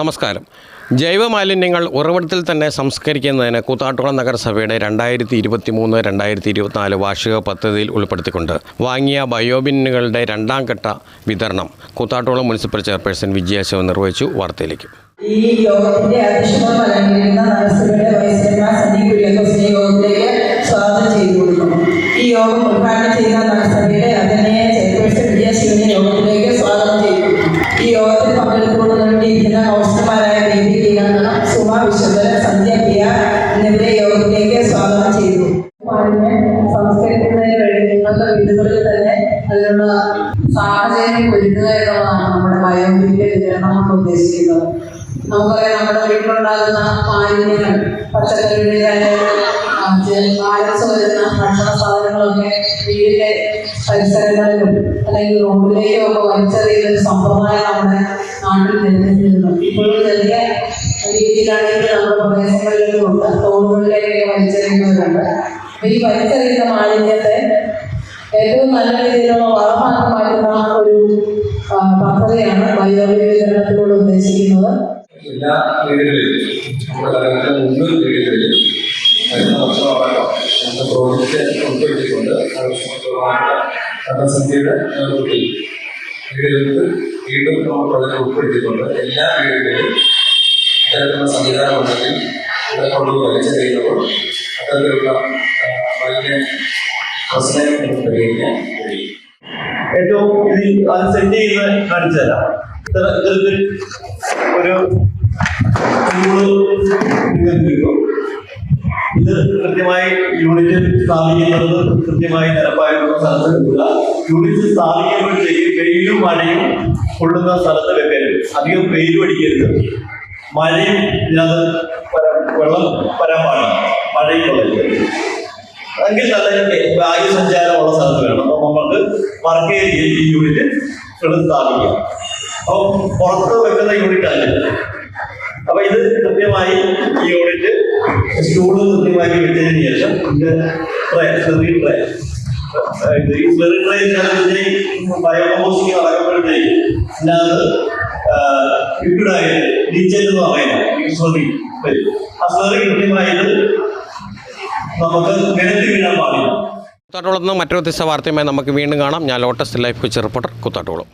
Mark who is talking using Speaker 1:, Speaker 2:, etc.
Speaker 1: നമസ്കാരം. ജൈവമാലിന്യങ്ങൾ ഉറവിടത്തിൽ തന്നെ സംസ്കരിക്കുന്നതിന് കൂത്താട്ടുകുളം നഗരസഭയുടെ രണ്ടായിരത്തി ഇരുപത്തി മൂന്ന് രണ്ടായിരത്തി ഇരുപത്തിനാല് വാർഷിക പദ്ധതിയിൽ ഉൾപ്പെടുത്തിക്കൊണ്ട് വാങ്ങിയ ബയോബിന്നുകളുടെ രണ്ടാം ഘട്ട വിതരണം കൂത്താട്ടുകുളം മുനിസിപ്പൽ ചെയർപേഴ്സൺ വിജയ ശിവൻ നിർവഹിച്ചു. വാർത്തയിലേക്ക്.
Speaker 2: ഈ യോഗത്തിൽ പങ്കെടുത്തുകൊണ്ടിരിക്കുന്ന അതിനുള്ള സാഹചര്യം ഒരുക്കുക എന്നുള്ളതാണ് നമ്മുടെ ബയോമെഡിക്കൽ വിതരണം കൊണ്ട് ഉദ്ദേശിക്കുന്നത്. നമുക്കറിയാം നമ്മുടെ വീട്ടിലുണ്ടാകുന്ന മാലിന്യങ്ങൾ പച്ചക്കറികളുടെ ആലസ് വരുന്ന ഭക്ഷണ സാധനങ്ങളൊക്കെ വീടിന്റെ പരിസരങ്ങളിലും അല്ലെങ്കിൽ റോഡിലേക്കും ഒക്കെ വലിച്ചെറിയുന്ന ഒരു സമ്പ്രദായം നമ്മുടെ നാട്ടിൽ നിലനിന്നിരുന്നു ഇപ്പോഴും ചെറിയ രീതിയിലാണെങ്കിൽ നമ്മുടെ പ്രദേശങ്ങളിലും ഉണ്ട്. തോടുകളിലേക്കൊക്കെ വലിച്ചെറിയുന്നവരുണ്ട്. ഈ വലിച്ചെറിയുന്ന മാലിന്യത്തെ ഏറ്റവും നല്ല രീതിയിലുള്ള വളമാക്കി ഒരു പദ്ധതിയാണ് ബയോബി വിതരണത്തിലൂടെ ഉദ്ദേശിക്കുന്നത്.
Speaker 3: എല്ലാ വീടുകളിലും നമ്മുടെ നഗരത്തിലെ മുഴുവൻ വീടുകളിലും വരുന്ന വർഷമടക്കം നമ്മുടെ പ്രോജക്റ്റ് ഉൾപ്പെടുത്തിക്കൊണ്ട് ഭരണസമിതിയുടെ നേതൃത്വത്തിൽ വീണ്ടും നമ്മൾ പ്രോജക്റ്റ് ഉൾപ്പെടുത്തിക്കൊണ്ട് എല്ലാ വീടുകളിലും അത്തരത്തിലുള്ള സംവിധാനം ഉണ്ടെങ്കിൽ ഇവിടെ കൊണ്ടുപോയി വലിച്ചെറിയുമ്പോൾ അത്തരത്തിലുള്ള ആ,
Speaker 4: ഏറ്റവും അത് സെറ്റ് ചെയ്ത് കാണിച്ചു തരാം. ഒരു ഇത് കൃത്യമായി യൂണിറ്റ് സ്ഥാപിക്കുന്നത് കൃത്യമായി നിരപ്പായിട്ടുള്ള സ്ഥലത്ത് യൂണിറ്റ് സ്ഥാപിക്കുമ്പോഴത്തേക്ക് വെയിലും മഴയും കൊള്ളുന്ന സ്ഥലത്ത് വെക്കരുത്. അധികം വെയിലും അടിക്കരുത്. മഴയും ഇതിനകത്ത് വെള്ളം വരാൻ പാടില്ല. മഴയും കൊള്ളരുത്. എങ്കിൽ നല്ല വായു സഞ്ചാരമുള്ള സ്ഥലത്ത് വേണം. അപ്പൊ നമുക്ക് വർക്ക് ഏരിയയിൽ ഈ യൂണിറ്റ് സ്ഥാപിക്കാം. അപ്പൊ പുറത്ത് വെക്കുന്ന യൂണിറ്റ് അല്ല അപ്പൊ ഇത് കൃത്യമായി ഈ യൂണിറ്റ് സ്റ്റൂൾ കൃത്യമായി വെച്ചതിന് ശേഷം ഇത് ട്രേ സ്ലെറി ട്രേ ഈ നമുക്ക് നിരത്തി വീഴാൻ പാടില്ല.
Speaker 1: കൂത്താട്ടുകുളത്ത് നിന്ന് മറ്റൊരു ദിവസ വാർത്തയുമായി നമുക്ക് വീണ്ടും കാണാം. ഞാൻ lotus life Kochi reporter Koothattukulam